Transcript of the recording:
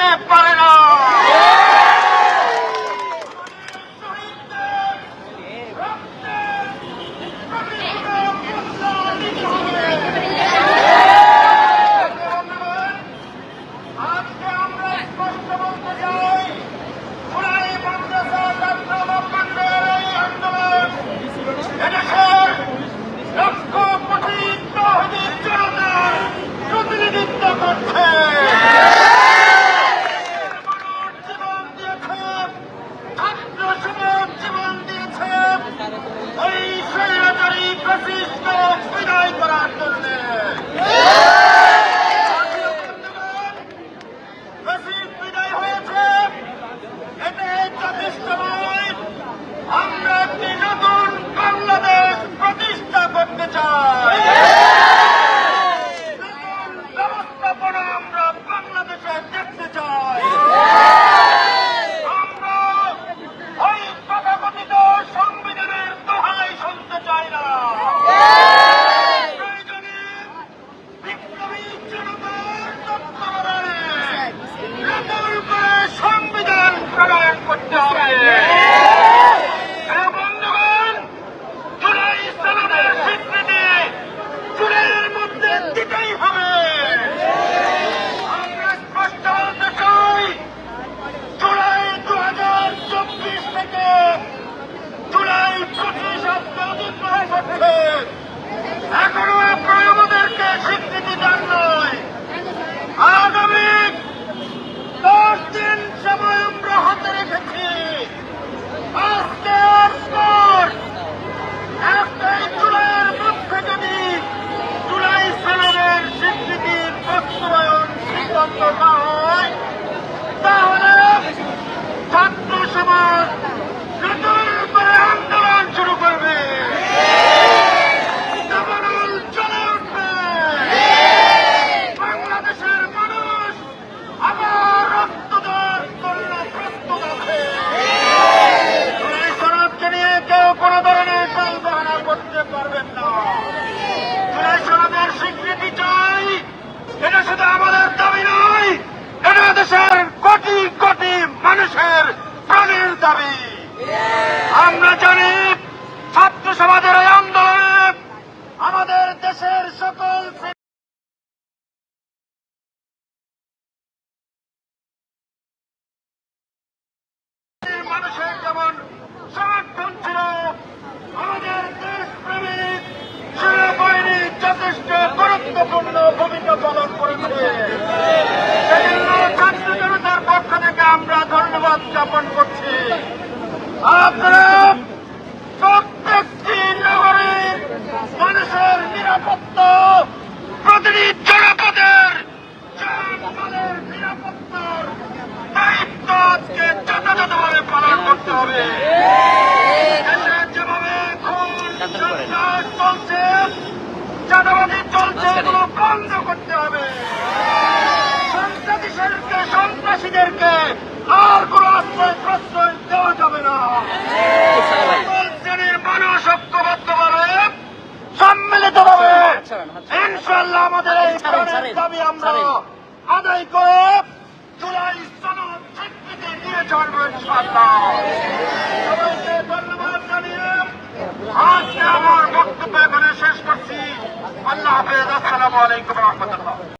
যেতে পারে দাবি। আমরা জানি ছাত্র সমাজের এই আন্দোলনে আমাদের দেশের সকল মানুষের যেমন সমর্থন ছিল, আমাদের করতে হবে। যেভাবে চলছে চলছে এগুলো বন্ধ করতে হবে। সন্ত্রাসীদেরকে সন্ত্রাসীদেরকে আর কোন আশ্রয় প্রশ্রয় দেওয়া যাবে না। শ্রেণির মানুষ ইনশাল্লাহ আমাদের এই দাবি আমরা আদায় করে ইনশাআল্লাহ সবাইকে ধন্যবাদ জানিয়ে আজকে আমার বক্তব্য এখানে শেষ করছি আল্লাহ হাফেজ, আসসালামু আলাইকুম রহমতুল্লাহ।